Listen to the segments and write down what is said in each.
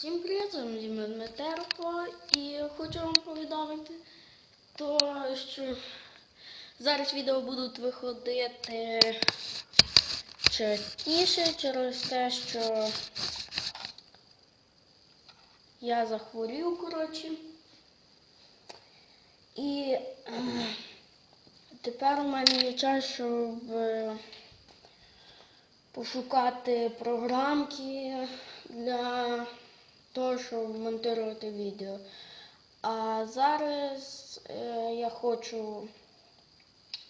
Всім привіт, з Діма Дмитерко і хочу вам повідомити, то, що зараз відео будуть виходити частіше через те, що я захворів, коротше. І е, тепер у мене є час, щоб е, пошукати програмки для того, щоб монтувати відео. А зараз е, я хочу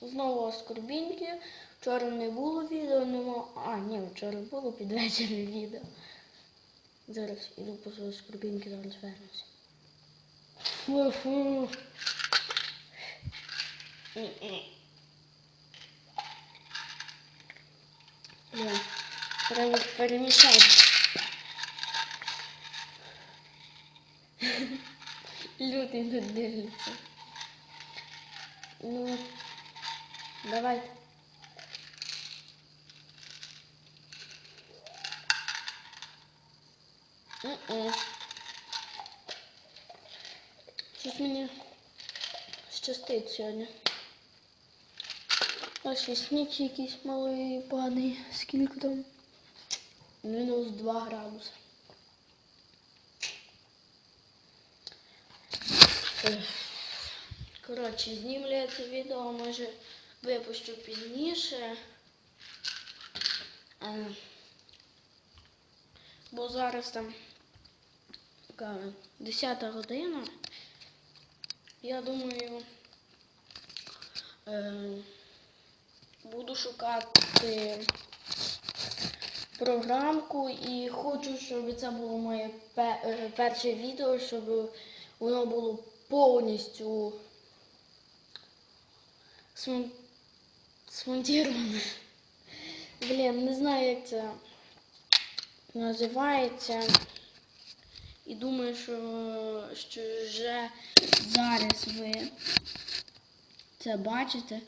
знову оскорбінки. Вчора не було відео, нема. А, ні, вчора було під відео. Зараз іду по свої оскорбінки, зараз вернуся. Треба перемішати. Люди не дивляться. Ну, давай. Щось мені щастить сьогодні. Ось і сніг якийсь малий падає. Скільки там? Мінус 2 градуси. Коротше, знімлю я це відео, може випущу пізніше. Е, Бо зараз там яка 10 година. Я думаю, е, буду шукати програмку і хочу, щоб це було моє е, перше відео, щоб воно було повністю смон... смонтіроване. Блін, не знаю, як це називається. І думаю, що, що вже зараз ви це бачите.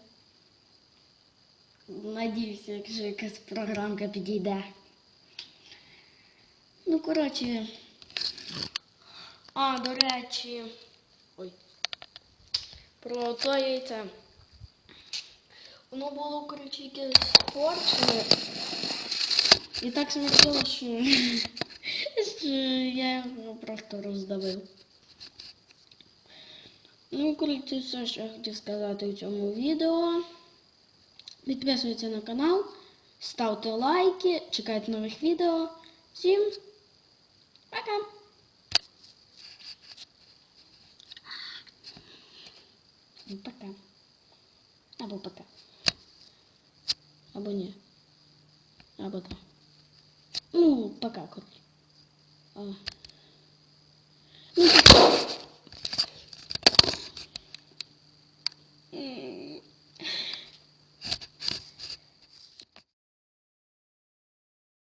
Надіюся, якщо якась програмка підійде. Ну, коротше. А, до речі. Ой. Про то яйце. Воно було, коротше, якесь порчене. І так смертіло, що, що я його просто роздавив. Ну, коротше, все, що я хотів сказати у цьому відео. Підписуйтесь на канал, ставте лайки, чекайте нових відео. Всім пока! Пока. Або пока. Або ні. Або так. Ну, пока, коротше.